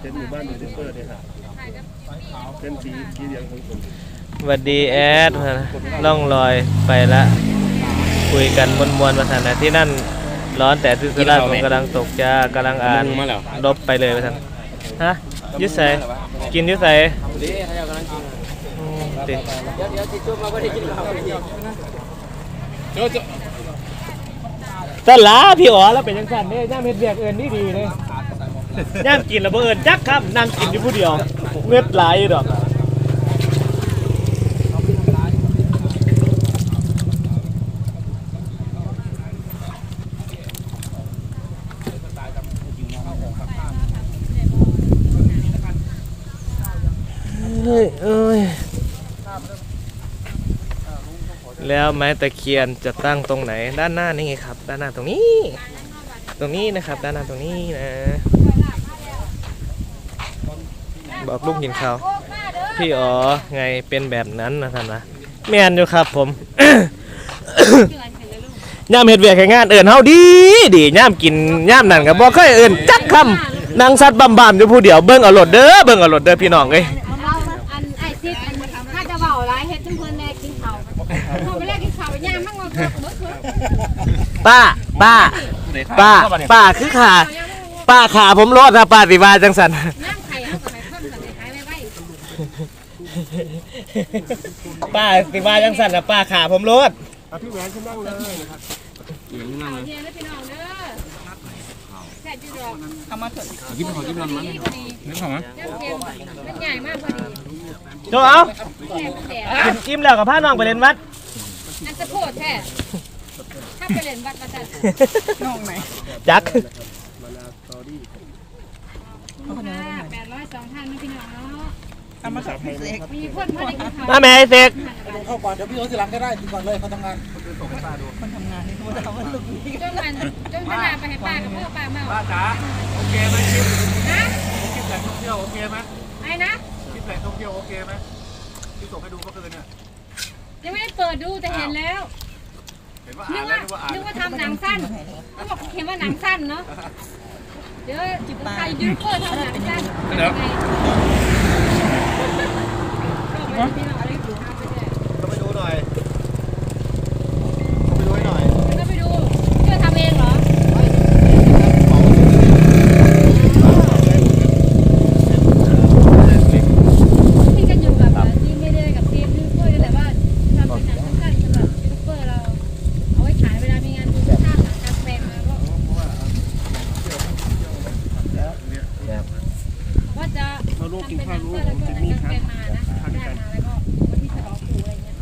เป็นหมู่บ้านยูทูบเบอร์เนี่ยครับเป็นสีสีเหลืองของผมสวัสดีแอดล่องลอยไปละ คุยกันมวนๆมาสันนที่นั่นร้อนแต่ที่สุราษฎร์ผมกำลังตกจ้ากำลังอ่านลบไปเลยมาสันฮะยุสใสกินยุสใสอืมติตลาพี่อ๋อแล้วเป็นยังสั่นเนี่ยย่าเฮ็ดเบียกเอินนี่ดีเลย ย่ามกินแล้วบ่เอินจักครับนั่งกินอยู่ผู้เดียวเงือดไหลายอยู่ดอกเฮ้ยเอ้ยแล้วไม้ตะเคียนจะตั้งตรงไหนด้านหน้านี่ไงครับ ด้านหน้าตรงนี้ ตรงนี้นะครับ ด้านหน้าตรงนี้นะ บอกลูกยินเขาวพี่อ๋อไงเป็นแบบนั้นนะท่านนะแม่นอยู่ครับผมย่ามเฮ็ดเวียกให้งานเอิ้นเฮาดีดีย่ามกินย่ามนั่นก็บ่เคยเอิ้นจักคำนั่งซัดบำๆอยู่ผู้เดียวเบิ่งเอารถเด้อเบิ่งเอารถเด้อพี่น้องเอ้ยเอาอันไอ้ซิดอันถ้าจะเบาหลายเฮ็ดจนเพิ่นแน่กินข้าวพอไปแลกกินข้าวย่างมั่งว่าเพิ่นบ่คือป้าป้าป้าป้าคือขาป้าขาผมรอดนะป้าสิว่าจังสัน ย่างไข่เฮาก็ให้เพิ่นก็ได้หายไว้ ป้าสิว่าจังสันนะป้าขาผมรอดเอาพี่แหวนขึ้นนั่งเลยนะครับข้าวเย็นแล้วพี่น้องเด้อแค่จุดดอกยิ้มขอยิ้มนั่นพอมันดีพอดีนึกของมั้ยย่างเค็มมันใหญ่มากพอดีโจเอาแค่มันแดดกินอิ่มแล้วกับพาน้องไปเล่นวัดอันจะโพดแท้ถ้าไปเล่นวัดมาซั่นจักค่ะ800 2ท่านนะพี่น้องเนาะ เอามาสับให้เอกมีคนพอได้กินข้าวมาแม่ไอ้เสกเข้าก่อนเดี๋ยวพี่เขาสิหลังก็ได้กินก่อนเลยเขาทำงานจนมันจนขนาดไปให้ป้ากับพ่อป้าเมาป้าจ๋าโอเคไหมคลิปฮะคลิปแหล่งท่องเที่ยวโอเคไหมไอ้นะคลิปแหล่งท่องเที่ยวโอเคไหมที่ส่งให้ดูเมื่อคืนเนี่ยยังไม่ได้เปิดดูแต่เห็นแล้วเห็นว่านึอ่ากนแล้วว่านึกว่าอ่านนึกว่าทำหนังสั้นเขาบอกเขียนว่าหนังสั้นเนาะเดี๋ยวใครยูทูบเบอร์ทำหนังสั้นเดี๋ยว ก็ไปที่เราอะไรดูทำไปเลย ต้องไปดูหน่อยต้องไปดูให้หน่อย ก็ไปดูเพื่อทำเองเหรอที่กันอยู่กับที่ไม่ได้กับทีมยูทูบเบอร์นี่แหละว่าทำเป็นหนังสั้นสำหรับยูทูบเบอร์เราเอาไว้ขายเวลามีงานดูสร้างหนังกลางแปลงมาก็ว่าจะ มาลูก ทำ กิน เป็นห ข้า นั ว ง ลูก สั้นแล้วก็ จะ หนั มี งกลาง ครับ แปลงมานะได้มาแล้วก็วันที่ฉลองปู่อะไรเงี้ย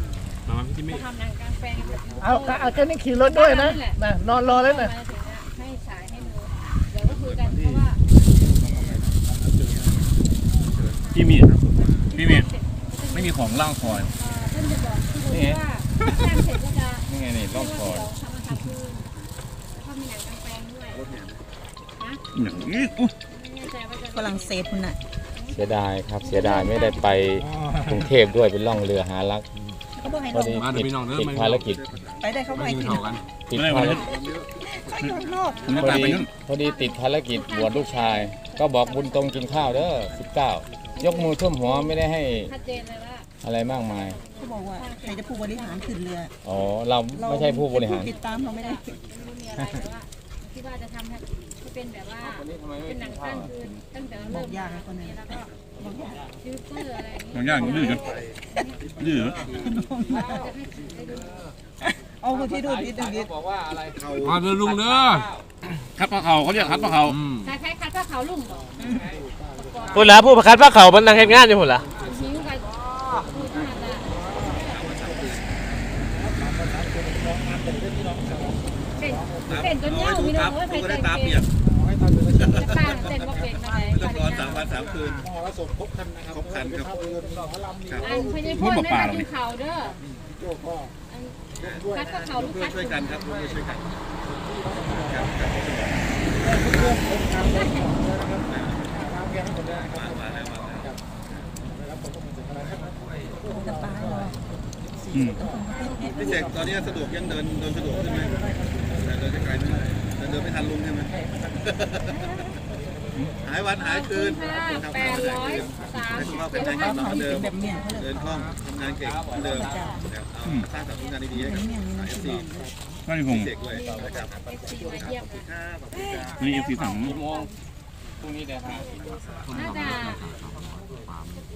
มาพี่จิมมี่ จะทำหนังกลางแปลงเอาเอาแค่นี้ขี่รถด้วยนะนะนอนรอแล้วนะให้ฉายให้ดูเดี๋ยวก็คุยกันเพราะว่าพี่มีพี่มีไม่มีของล่างคอยท่านจะบอกที่ผมว่าสร้างเสร็จก็จะนี่ไงนี่ล่องคอยทำมาทำคืนแล้วก็มีหนังกลางแปลงด้วยอย่างนี้อุ๊ยไม่แน่ใจว่าจะฝรั่งเศสคุณน่ะเสียดายครับเสียดายไม่ได้ไปกรุงเทพด้วยเป็นล่องเรือหารักเขาบอกให้พลองดีมาเดี๋ยติวดพี่น้องเด้อติดมาภารกิจ ไปได้เขาไม่ไม่ให้กินกินข้าวกันติดไม่ได้ภารไม่กิจเขาอยู่ข้างนอกไม่ต่างไปนู่นพอดีติดภารกิจบวชลูกชาย ก็บอกบุญตรงกินข้าวเด้อ19ยกมือท่วมหัวไม่ได้ให้ชัดเจนเลยว่าอะไรมากมายเขาบอกว่าใครจะผู้บริหารขึ้นเรืออ๋อเราไม่ใช่ผู้บริหารติดตามเราไม่ได้ไม่มีอะไรแต่ว่าที่ว่าจะทำให้เป็นแบบว่าเป็นหนังสั้นคือตั้งแต่เริ่มมาแล้วก็ยูทูบเบอร์อะไรอย่างบางเงี้ยอย่างดื้อจนดื้ อจะให้ให้ดูเอาคนที่ดูดิดูดิมาเดินลุงเด้อคัดปลาเขาเขาเรียกคัดปลาเขาคล้ายๆคัดผ้าขาวลุ่มบอกพูดแล้วผู้ประคัดพระเขามันนั่งเฮ็ดงานอยู่พุ่นล่ะหิวกันพูดขนาดนั้นเป็นเป็นจนเน่าพี่น้องเอ้ยใครแต่งเป็นจะป้าเต้นว่าเป็นอะไรต้องนอนสามวันสามคืนมอส่งครบคันนะครับครบคันครับเรือหล่อพระลำนี่อันพญาพ่นได้มากินเขาเด้อ โจ้ก็คัดผ้าขาวลูกคัดช่วยกันครับช่วยกันครับเพื่อนผมทำเลยนะครับทำแกให้หมดเลยนะครับมาแล้วมาแล้วนะครับผมก็เหมือนกันนะครับแต่ปลาเหรอพี่เสกตอนนี้สะดวกยังเดินเดินสะดวกขึ้นไหมแต่เดินจะไกลไหมเดินเดินไม่ทันลุงใช่ไหม หายวันหายคืนแปดร้อยสามให้สุขภาพแข็งแรงข้าเหวมือนเป็เดินมแบบเนี้ยเขาเลยเดินคล่องทำงานเก่งเหมือนเดิมนะครับเอาสร้างสรรค์ผลงานดีๆให้กับเนี่ยมีสายน้ำเอฟซีซีก็นี่ผมเด็กด้วยนะครับเยี่ยมค่ะครับขอบคุณครับนี่เอฟซีสั่งกี่โมงพรุ่งนี้เดี๋ยวหาน่าจะเก้าโมงน่าจะว่าประมาณ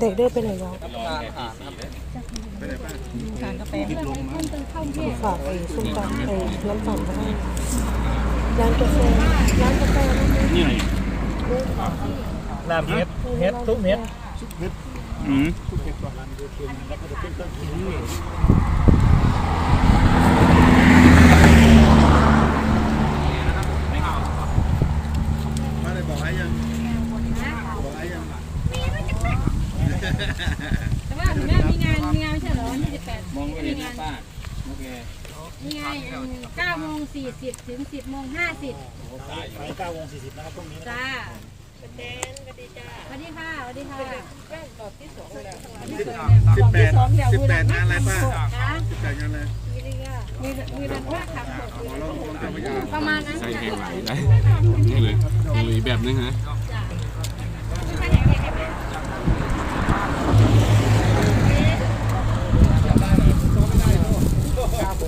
เด็กได้ไปไหนแล้วไปไหนบ้านกาแฟร้าเที่ยงฝากไอ้ส้มตำไอ้น้ำปั่นมาให้ร้านกาแฟร้านกาแฟนั่นเองนี่ไงน้ำเฮ็ดเฮ็ดทุกเฮ็ดอืมมาเลยบอกให้ยังบอกให้ยัง แต่ว่าคุณแม่มีงานมีงานไม่ใช่เหรอวันที่สิบแปดมองไม่เห็นหน้าป้าโอเคนี่ไงเก้าโมงสี่สิบถึงสิบโมงห้าสิบไปเก้าโมงสี่สิบนะครับพรุ่งนี้จ้าเจนสวัสดีจ้าสวัสดีค่ะสวัสดีค่ะสิบแปดสิบแปดงานอะไรป้าจ้าสิบแปดงานอะไรมีมีรันว่าครับหมอลองลองทำไปยังประมาณนั้นใส่เพลงไหลได้นี่เลยมีแบบนึงนะ ไ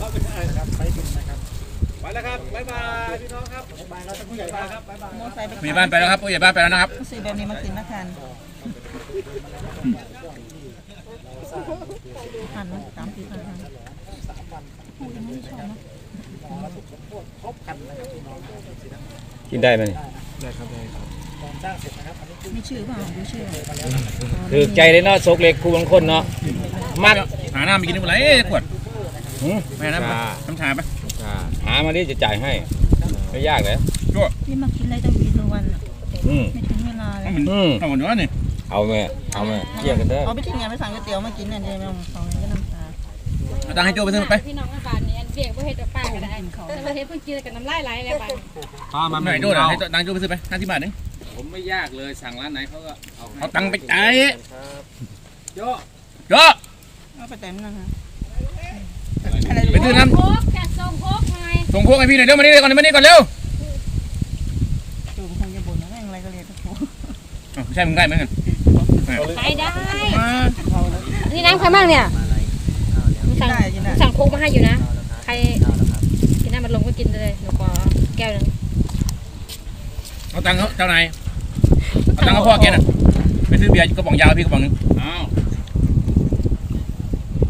ปแล้วครับบ๊ายบายพี่น้องครับบ๊ายบายครับท่านผู้ใหญ่บ้านครับบ๊ายบายมอไซค์ไปผู้ใหญ่บ้านไปแล้วครับผู้ใหญ่บ้านไปแล้วนะครับซื้อแบบนี้มากินนะทานทานนะสามสี่พันทานกินได้ไหมมีชื่อเปล่าดูชื่อถือใจเลยเนาะโซกเล็กคู่บางคนเนาะมัดหาน้ำไปกินได้หมดเลยเอ้ยขวด หืมไม่น้ำน้ำชาปะหามาดิจะจ่ายให้ ไม่ยากเลยนี่มากินอะไรตั้งกี่ตัววันอะอืม ไม่ถึงเวลาเลยมันอืม เอาหมดวะนี่เอาแม่เอาแม่เกี่ยงกันเด้อเอาไปที่งานไปสั่งก๋วยเตี๋ยวมากินเนี่ยเดี๋ยวมาสองก็น้ำตาเอาตังค์ให้โจ้ไปซื้อไปพี่น้องอาบานนี่อันเบียกว่าเฮ็ดกับป้าก็ได้แต่ว่าเฮ็ดเพิ่งกินกับน้ำลายไหลแล้วป้าป้ามาไม่โจ้เดี๋ยวให้ตังค์โจ้ไปซื้อไปห้าสิบบาทนึงผมไม่ยากเลยสั่งร้านไหนเขาก็เอาเอาตังค์ไปจ่ายโยโจ้เอาไปเต็มนะฮะ ไปซื้อน้โคกแกะส่งโคกหน่อยำส่งพวกให้พี่หน่อยเร็วมานี่ก่อนมานี่ก่อนเร็วจูบคงจะบ่นนะแม่งอะไรก็เรียนทุกคนอ้าวใช่มึงได้ไหมกันไปได้มานี่น้ำใครบ้างเนี่ยสั่งได้ยินได้สั่งโคกมาให้อยู่นะ ใครกินน้ำมันลงก็กินเลยหนูขอแก้วหนึงเอาตังค์เขาเจ้านายเอาตังค์เขาพ่อแกน่ะไปซื้อเบียร์กระป๋องยาวพี่กระป๋องนึงอ้าว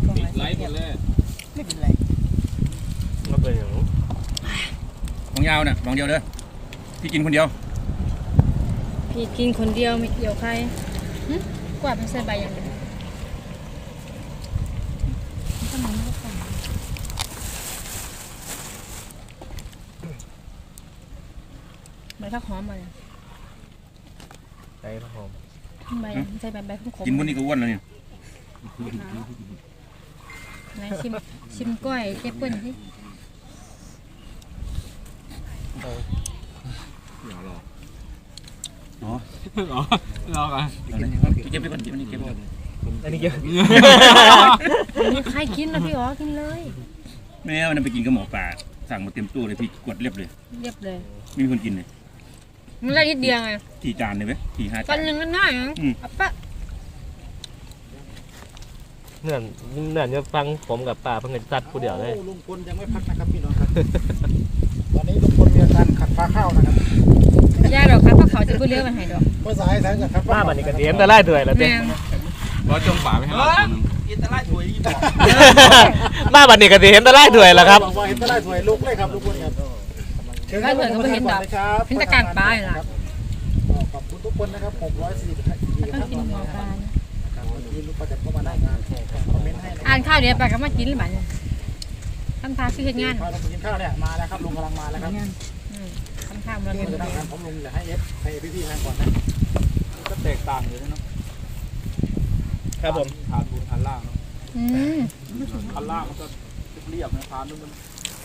กล่อง ปิด อะไร ไลฟ์หมดเลย ไม่เป็นไร มาเป็นอย่าง กระ ป๋องยาวน่ะกระป๋องเดียวเด้อพี่กินคนเดียว พี่กินคนเดียวไม่เกี่ยวใครหึกว่าเป็นใส่ใบอย่างเดียวใบข้าวหอมมาเนี่ยใส่ผ้าห่มใบใส่ใบใบขมๆกินวันนี้ก็อ้วนแล้วเนี่ยไหนชิมชิมกล้อยเจ๊เปิ้ลสิ รอกันเก็บไปก่อนเก็บไปก่อนเก็บไปก่อนอันนี้เกี่ยวมีใครกินนะพี่อ๋อกินเลยแม่วันนั้นไปกินกับหมอป่าสั่งมาเต็มตู้เลยพี่กดเรียบเลย เรียบเลยไม่มีคนกินเลยมันละนิดเดียวไงทีจานเลยไหมทีห้าตอจานนหนึ่งก็น่าอะอืมอะปะเนื่อนเนื่อนจะฟังผมกับป้าเพิ่งจะจัดผู้เดียวเลยลุงพลยังไม่พักนะครับพี่น้องครับตอนนี้ลุง พลมีอาการขัดฟ้าข้าวนะครับยากดอกครับเพราะเขาจะพูดเรื่องมันให้ดอกภาษาอีสานจะขัดฟ้าป้าบันนี้ก็เตรียมแต่ไล่ด้วยแล้วเต้แม่งรอจงป่าไปให้เรากินตะไลถวยยี่บอกป้าบันนี้ก็เตรียมแต่ไล่ด้วยแล้วครับ บอกว่าเห็นตะไลถวยลุกเลยครับลุงพลครับเชิญครับลุงพลก่อนเลยครับเห็นแต่กลางปลาอยู่ล่ะ ขอบคุณทุกคนนะครับ640ครับต้องกินหัวปลานะวันนี้ลุงประจักษ์เข้ามาได้งานคอมเมนต์ให้นะอ่านข้าวเดี๋ยวปลาก็มากินหรือเปล่าเนี่ยทำทาซื้อเฮ็ดงานพาเราไปกินข้าวเนี่ยมาแล้วครับลุงกำลังมาแล้วครับอืมทำ ข้าวมานี่แล้วจะนั่งทานผมลุงเดี๋ยวให้เอฟให้พี่ๆทานก่อนนะก็แตกต่างเลยนะครับผมทานบนทานล่างอืมทานล่างมันก็เรียบนะทานนู้นมัน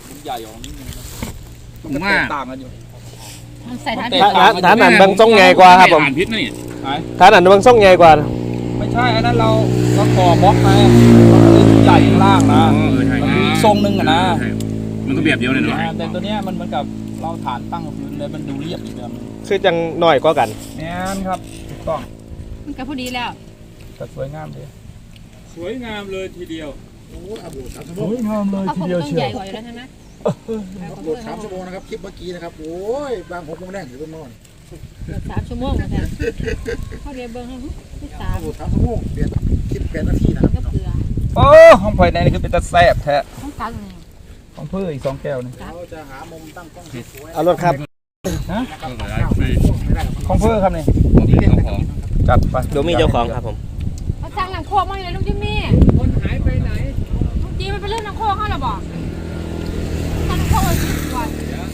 มันใหญ่ออกนิดนึงนะผมว่าต่างกันอยู่ มันใส่ทานฐานฐานอันเบางส่งใหญ่กว่าครับผมอ่านพิษนะนี่ฐานอันเบางส่งใหญ่กว่า ไม่ใช่ อันนั้นเราเราก่อบล็อกไงใหญ่ข้างล่างนะอ๋อเออใช่มันมีทรงหนึ่งอะนะใช่มันก็แบบเดียวเลยเนาะแต่ตัวเนี้ยมันเหมือนกับ เราฐานตั้งพื้นเลยมันดูเรียบอีกแบบคือจังหน่อยก็กันแม่นครับถูกต้องมันก็พอดีแล้วแต่สวยงามดีสวยงามเลยทีเดียวสวยงามเลยเพราะทีผมเดียวต้องเชียใหญ่วกว่าอยู่แล้วใช่ไหมโหลดสามชั่วโมงนะครับคลิปเมื่อกี้นะครับโอ้ยบางหกโมงแรกถึงเป็นนอนเกือบสามชั่วโมงแล้วแท้เขาเรียนเบิ้งให้ที่สามโหลดสามชั่วโมงเปลี่ยนคลิปแปดนาทีนะคก็รับเกลือโอ้ห้องไฟในนี่คือเป็นตะแซ่บแท้ต้องการนี่ ของเพื่ออีกสองแก้วนี่ครับเราจะหามุมตั้งกล้องสวยเอารถครับฮะก็ได้ไปไม่ได้ของเพื่อครับนี่จัดไปโดมีเจ้าของครับผมเขาจ้างหนังโคกมาอยู่เลยลุงจิมมี่คนหายไปไหนลุงจีมันเป็นเรื่องหนังโคกเขาหรอบอกหนังโคกสิบวัน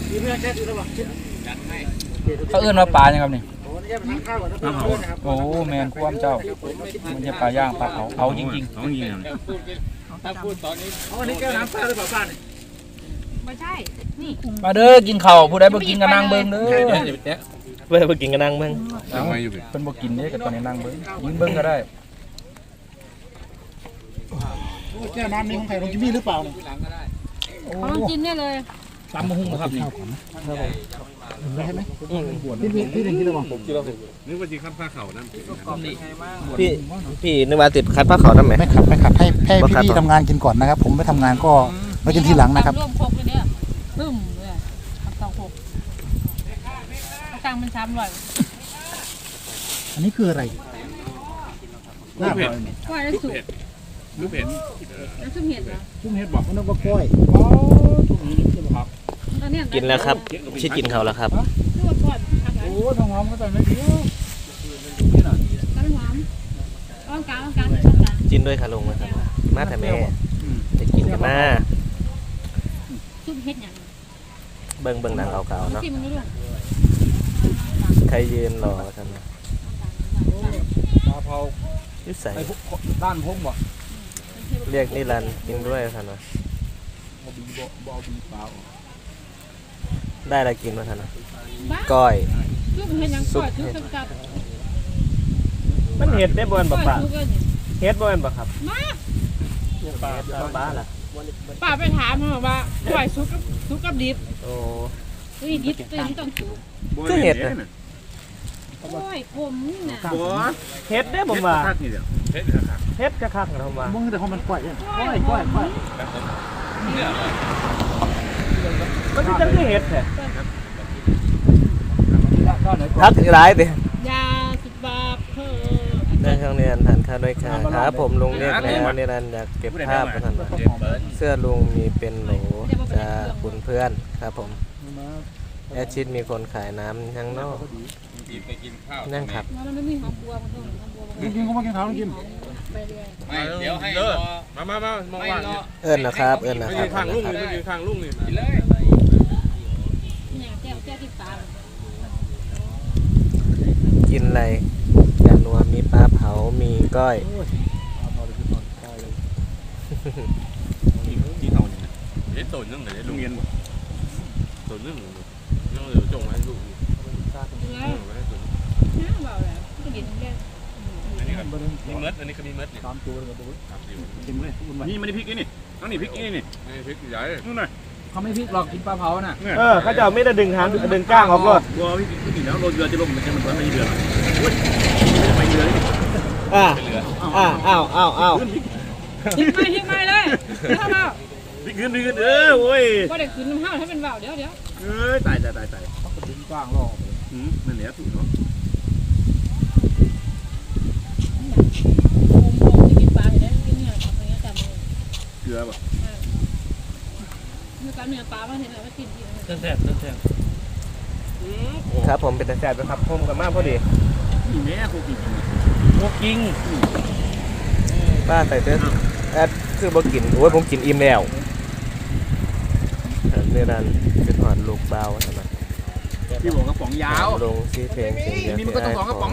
ทีนี้แค่คือระหว่างคลิปเขาเอื้อนว่าปลายังครับนี่โอ้นี่แค่เป็นทางข้าวก่อนนะเพื่อนนะครับโอ้แมนความเจ้า มันจะปลาย่างปลาเผาเผาจริงๆต้องยิงถ้าพูดตอนนี้เอาอันนี้แก้วน้ำเปล่าหรือเปล่าป้าเนี่ย ไม่ใช่ นี่ๆมาเด้อกินข้าวผู้ใดบ่กินก็นั่งเบิ่งเด้อเพื่อไปกินกันนั่งเบิ่งทำไมอยู่เพิ่นบ่กินเด้อก็ตอนนี้นั่งเบิ่งยิงเบิ่งก็ได้แก้วน้ำนี้ของใครของจิมมี่หรือเปล่าเนี่ยของลุงจิมเนี่ยเลยตำมะฮุ่งครับนี่ได้ไหมพี่พี่พี่หนึ่งที่ระหว่างผมนึกว่าจีข้ามผ้าเข่านั่นพี่พี่นึกว่าติดคัดผ้าขาวนั่นไหมไม่ขับไม่ขับให้ให้บ่ขับพี่หรอๆทำงานกินก่อนนะครับ ผมไปทำงานก็ ไว้กินทีหลังนะครับ ร่วมโคกเลยเนี่ยบึ้มเลยทำสองโคกตังค์มันซ้ำเลยอันนี้คืออะไรลาบเหรอก้อยแล้วสุกลูกเห็นน้ำซุปเห็ดเหรอชุ่มเห็ดบอกมันนึกว่ากล้อยตอนเนี้ยกินแล้วครับชิดกินเขาแล้วครับนึกว่าก้อยผักอะไรโอ้ทองหอมก็ใส่ไม่ดีกระหอมอ้อมกลางอ้อมกลางอ้อมกลางกินด้วยค่ะลุงนะครับมาแต่แม่จะกินกันมา ซุปเห็ดอย่างเบิ่งเบิ่งหนังเก่าๆเนาะจิ้มมันด้วยใครยืนรอท่านนะปลาเผายุสัยไอ้พวกด้านพงบ่เรียกนิรันดร์กินด้วยท่านนะบ่บีบ่บ่เอาบีเปล่าได้อะไรกินมาท่านนะบ้าก้อยซุปเห็ดอย่างก้อยซุปกับมันเห็ดได้บ่นก้บ่อยปะซุปกันเห็ดบ่นบ่ครับมาปลาปลาล่ะ ป้าไปถามมันบอกว่าก้อยซุปกับซุปกับดิบโอ้นี่ดิบตัวนี้ต้องซุปคือเห็ดนะก้อยขมนี่นะบัวเห็ดได้ผมว่าทักนี่เดียวเห็ดครับเห็ดกระคักนะผมว่ามึงแต่ของมันกล้อยเนี่ยก้อยก้อยก้อยมันคือจังคือเห็ดแท้ด้านไหนทักร้ายติยาสิบบาทเพิ่ม ได้ข้างเรียนทานข้าวด้วยค่ะครับผมลุงเรียกแล้วนิรันดร์อยากเก็บภาพมาท่านนะเสื้อลุงมีเป็นโหลจะคุณเพื่อนครับผมแอดชิดมีคนขายน้ำยังนอกไปกินข้าวนั่งครับมันไม่มีหอมบัวมันต้องหอมบัวมันกินกินเขามากินข้าวต้องกินไปเรื่อยไม่เดี๋ยวให้รอมามามามองไม่ว่างรอเอิ้นนะครับเอิ้นนะไปครัยืบนข้างลุงเอิ้นี่นไปนะครับยืนข้างลุงนี่กินเลยเนี่ยแก้วแก้วที่ปลากินอะไรกะนัวมีปลาเผามีก้อยที่เขาเนี่ยเด็ดต้นนึงเลยลุงเย็นบ่ต้นนึงนึงเดี๋ยวจงไว้ลูกแล้วน้าเบาแล้วก็กินแก้วอันนี้ก็มีเมดอันนี้ก็มีเมดนี่ตามตัวเลยครับครับอยู่กินเลยคุณนี่มันพริกนี่ต้องนี่พริกนี่นี่นี่พริกใหญ่นู่นน่ะเขาไม่พริกหรอกกินปลาเผาน่ะเออเขาจะไม่ได้ดึงหางดึงก้างออกรถบัวพริกพริกแล้วรถเรือจะลงมันจะมันไม่เรืออุ้ยไม่เรือด อ่าอ่าอ้าวอ้าวอ้าวทิ้งไม่ทิ้งไม่เลยถ้าเบาพริกขึ้นพริกขึ้นเออโว้ยก็ได้คืนน้ำห้าวให้เป็นเบาเดี๋ยวเดี๋ยวเอ้ยตายตายตายตายดึงกว้างรอบอืมนั่นแหละถูกเนาะโอมโอมจะกินปลาอยู่ได้กินเนี่ยทำอย่างเงี้ยจำเลยเกลือป่ะมีปลาเนื้อปลาบ้างเห็นไหมว่ากินกินแซ่บๆแซ่บครับผมเป็นตาแสบนะครับผมกับมาพอดีนี่แม่คงกิน ๆพวกกิ้งป้าใส่เสื้อแอดคือบ่กินโอ้ยผมกินอิ่มแล้วเนี่ยดันเป็นหอนลูกเบาใช่ไหมที่บอกกระป๋องยาวลงซีเพลงเสียงเดียวมีมันก็ต้องสองกระป๋อง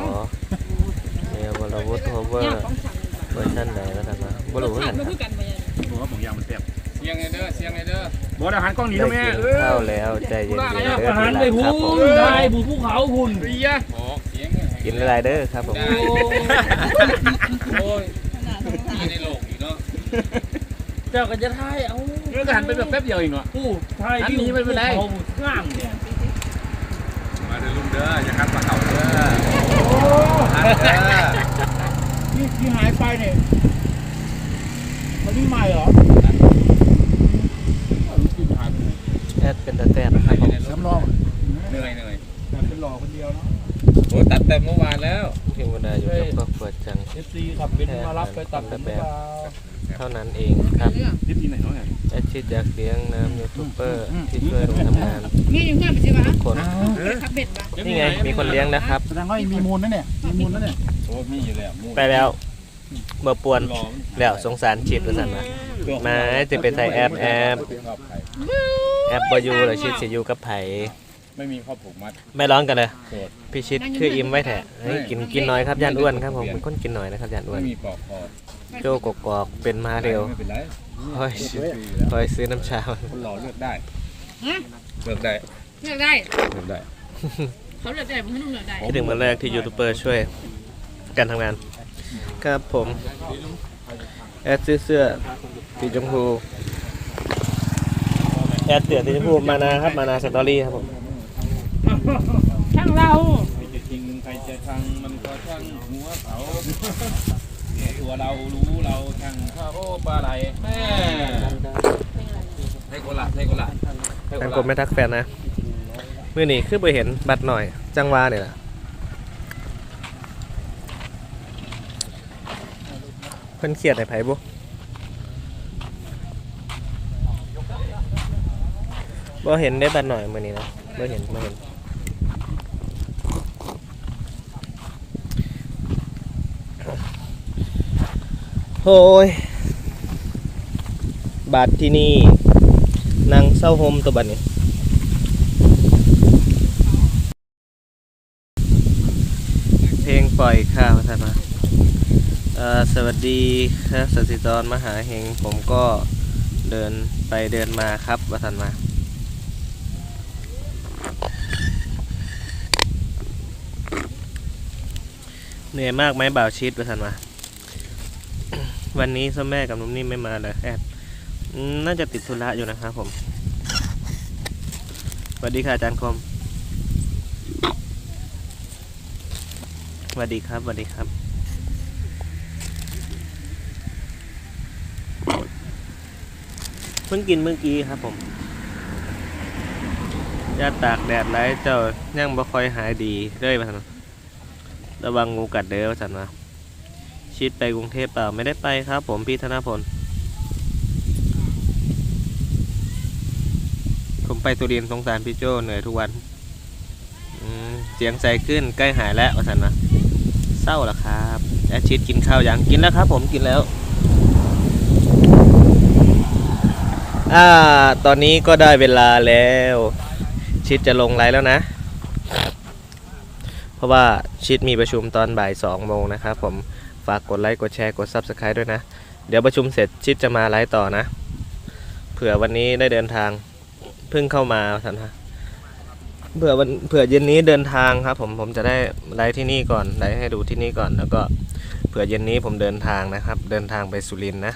เมียวรวุฒิโฮเวอเนี่ยร์ของสั่งเวอร์ชันไหนแล้วกันนะบ่รรู้สเหมือชานติกันมันครับคือกันไปยังบอกกระป๋องยาวมันแซ่บเสียงไงเด้อเสียงไงเด้อบอกอาหารกล้องนี้ได้นะแม่กินเออข้าวแล้วใจเย็นๆเด้ออาหารไปทีพูหลังครับผมนได้บุภูเขาพุ่นเฮ้ยบอ กเสียงกินอะไรเด้อครับผมโอ้ยมีในโลกอีกเนาะเจ้าก็จะทายเอาเรื่องหันไปแบบแป๊บเดียวเองเนาะผู้ไทยอันนี้ไม่เป็นไรเขาง่ามเนี่ยมาเดินลุงเด้ออย่าคัดปลาเก่าเด้อที่ที่หายไปเนี่ยมันนี่ใหม่เหรอแอดเป็นตาแต้มครับผมสำรองเหนื่อยเหนื่อยแต่เป็นหล่อคนเดียวเนาะ โอ้ตัดแต่เมื่อวานแล้วพี่วนาอยู่กับครอบครัวจังเอฟซีขับเป็นมารับไปตัดผมหรือเปล่าเท่านั้นเองครับนิดทีไหนเนาะเนี่ยแอดชิดอยากเลี้ยงน้ำยูทูบเบอร์ที่ช่วยลงทำงานนี่ยังเพื่อนไปใช่ปะทุกคนขับเบ็ดปะนี่ไงมีคนเลี้ยงนะครับแสดงว่ามีมูลนะเนี่ยมีมูลนะเนี่ยโอ้มีอยู่แล้วมูไปแล้วเมื่อปวนรอแล้วสงสารชิดประสันมามาจะไปใส่แอปแอปรอบไข่แอปบอยูหรือชิดสิอยูกับไผ ไม่มีข้อผูกมัดไม่ร้องกันเลยโสด พี่ชิดคืออิ่มไว้แท้เฮ้ยกินกินน้อยครับย่านอ้วนครับผมเป็นคนกินน้อยนะครับย่านอ้วไม่นมีปลอกคอโจกกอกๆเป็นมาเร็วไม่เป็นไรคอยสิบปีแล้วคอยซื้อน้ำชาคนหล่อเลือกได้เลือกได้เลือกได้เลือกได้เขาเลือกได้ผมไม่ต้องเลือกได้ที่ถึงวันแรกที่ยูทูบเบอร์ช่วยกันทำงาน ครับผมแอดซื้อเสื้อสีชมพูแอดเสื้อสีชมพูมานาครับมานาสตอรี่ครับผม ช่างเราใครจะจริงใครจะชังมันก็ช่างหัวเขาเนี่ยตัวเรารู้เราช่างเขาปลาไหลแม่ให้คนละให้คนละให้คทางนกรมละไม่ทักแฟนนะเมื่อนี้คือไปเห็นบัตรหน่อยจังหวาเนี่ยแหละเพิ่นเครียดไอ้ไผบุบ่เห็นได้บัตรหน่อยมื่อนี้นะบ่เห็นบ่เห็น โอ้ย บาทที่นี่นางเศร้าโฮมตัวบัดนี้เพลงปล่อยข้าวท่านมาสวัสดีครับสสิตรมหาเฮงผมก็เดินไปเดินมาครับวัฒนมาเหนื่อยมากไหมบ่าวชิดวัฒนมา วันนี้ส้มแม่กับนุ่มนิ่มไม่มาเลยแอดน่าจะติดธุระอยู่นะครับผมสวัสดีค่ะอาจารย์คมสวัสดีครับสวัสดีครับ เพิ่งกินเมื่อกี้ครับผมยาตากแดดไรเจ้ายังบ่ค่อยหายดีเลยมาสันระวังงูกัดเด้อว่าสันมา ชิดไปกรุงเทพเปล่าไม่ได้ไปครับ ผมพี่ธนพล ผมไปตุเรียนสงสารพี่โจเหนื่อยทุกวันเสียงใสขึ้นใกล้หายแล้วว่าสันนะเศร้าละครับแอชิดกินข้าวยังกินแล้วครับ ผมกินแล้วอ่าตอนนี้ก็ได้เวลาแล้ว ชิดจะลงไลฟ์แล้วนะ เพราะว่าชิดมีประชุมตอนบ่ายสองโมงนะครับผม ฝากกดไลค์กดแชร์กด Subscribe ด้วยนะ เดี๋ยวประชุมเสร็จชิดจะมาไลฟ์ต่อนะ เผื่อวันนี้ได้เดินทางเพิ่งเข้ามาท่านฮะเผื่อวันเผื่อเย็นนี้เดินทางครับ ผมผมจะได้ไลฟ์ที่นี่ก่อนไลฟ์ให้ดูที่นี่ก่อน แล้วก็เผื่อเย็นนี้ผมเดินทางนะครับ เดินทางไปสุรินทร์นะ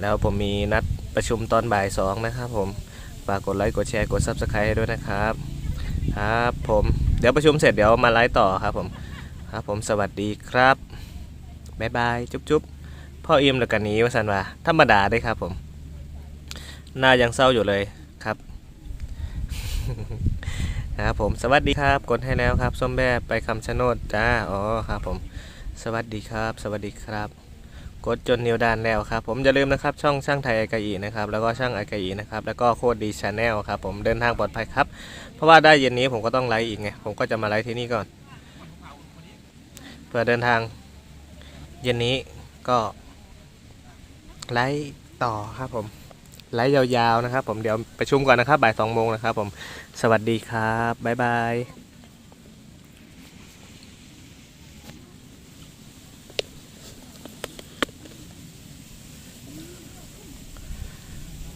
แล้วผมมีนัดประชุมตอนบ่ายสองนะครับ ผมฝากกดไลค์กดแชร์กด Subscribe ให้ด้วยนะครับ ครับ ผมเดี๋ยวประชุมเสร็จเดี๋ยวมาไลฟ์ต่อครับผมครับผมสวัสดีครับ บายบายจุ๊บจุ๊บพ่อเอี่ยมแล้วกันนี้วสันว่าธรรมดาได้ครับผมหน้ายังเศร้าอยู่เลยครับนะครับผมสวัสดีครับกดให้แล้วครับส้มแบบไปคำชะโนดจ้าอ๋อครับผมสวัสดีครับ สวัสดีครับ กดจนนิวดานแล้วครับ ผมอย่าลืมนะครับช่องช่างไทยไอกอีนะครับแล้วก็ช่างไอกอีนะครับแล้วก็โคตรดีชาแนลครับผมเดินทางปลอดภัยครับ เพราะว่าได้เย็นนี้ผมก็ต้องไลฟ์อีกไงผมก็จะมาไลฟ์ที่นี่ก่อน เพื่อเดินทาง เย็นนี้ก็ไลฟ์ต่อครับผมไลฟ์ยาวๆนะครับ ผมเดี๋ยวประชุมก่อนนะครับบ่ายสองโมงนะครับผมสวัสดีครับบ๊ายบาย